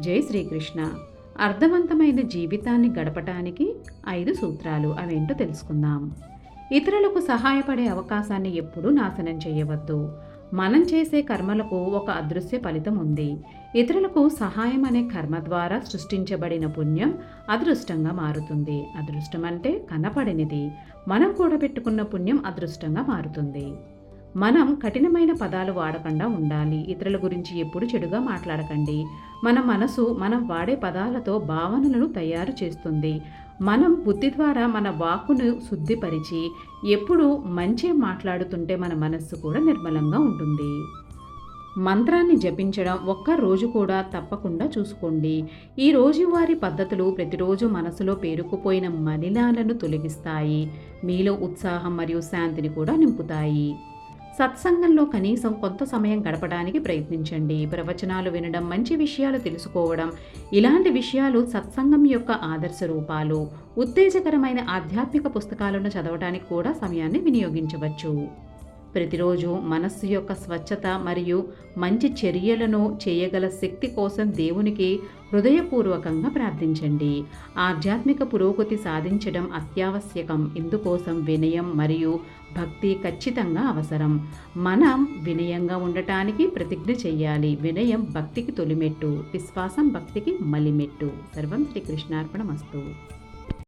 జై శ్రీకృష్ణ. అర్థవంతమైన జీవితాన్ని గడపటానికి ఐదు సూత్రాలు. అవేంటో తెలుసుకుందాం. ఇతరులకు సహాయపడే అవకాశాన్ని ఎప్పుడూ నాశనం చేయవద్దు. మనం చేసే కర్మలకు ఒక అదృశ్య ఫలితం ఉంది. ఇతరులకు సహాయం అనే కర్మ ద్వారా సృష్టించబడిన పుణ్యం అదృష్టంగా మారుతుంది. అదృష్టం అంటే కనపడనిది. మనం కూడబెట్టుకున్న పుణ్యం అదృష్టంగా మారుతుంది. మనం కఠినమైన పదాలు వాడకుండా ఉండాలి. ఇతరుల గురించి ఎప్పుడు చెడుగా మాట్లాడకండి. మన మనసు మనం వాడే పదాలతో భావనలను తయారు చేస్తుంది. మనం బుద్ధి ద్వారా మన వాక్కును శుద్ధిపరిచి ఎప్పుడు మంచి మాట్లాడుతుంటే మన మనస్సు కూడా నిర్మలంగా ఉంటుంది. మంత్రాన్ని జపించడం ఒక్క రోజు కూడా తప్పకుండా చూసుకోండి. ఈ రోజువారి పద్ధతులు ప్రతిరోజు మనసులో పేరుకుపోయిన మలినాలను తొలగిస్తాయి. మీలో ఉత్సాహం మరియు శాంతిని కూడా నింపుతాయి. సత్సంగంలో కనీసం కొంత సమయం గడపడానికి ప్రయత్నించండి. ప్రవచనాలు వినడం మంచి విషయాలు తెలుసుకోవడం ఇలాంటి విషయాలు సత్సంగం యొక్క ఆదర్శ రూపాలు. ఉత్తేజకరమైన ఆధ్యాత్మిక పుస్తకాలను చదవడానికి కూడా సమయాన్ని వినియోగించవచ్చు. ప్రతిరోజు మనస్సు యొక్క స్వచ్ఛత మరియు మంచి చర్యలను చేయగల శక్తి కోసం దేవునికి హృదయపూర్వకంగా ప్రార్థించండి. ఆధ్యాత్మిక పురోగతి సాధించడం అత్యావశ్యకం. ఇందుకోసం వినయం మరియు భక్తి ఖచ్చితంగా అవసరం. మనం వినయంగా ఉండటానికి ప్రతిజ్ఞ చెయ్యాలి వినయం భక్తికి తొలిమెట్టు విశ్వాసం భక్తికి మలిమెట్టు. సర్వం శ్రీకృష్ణార్పణ మస్తు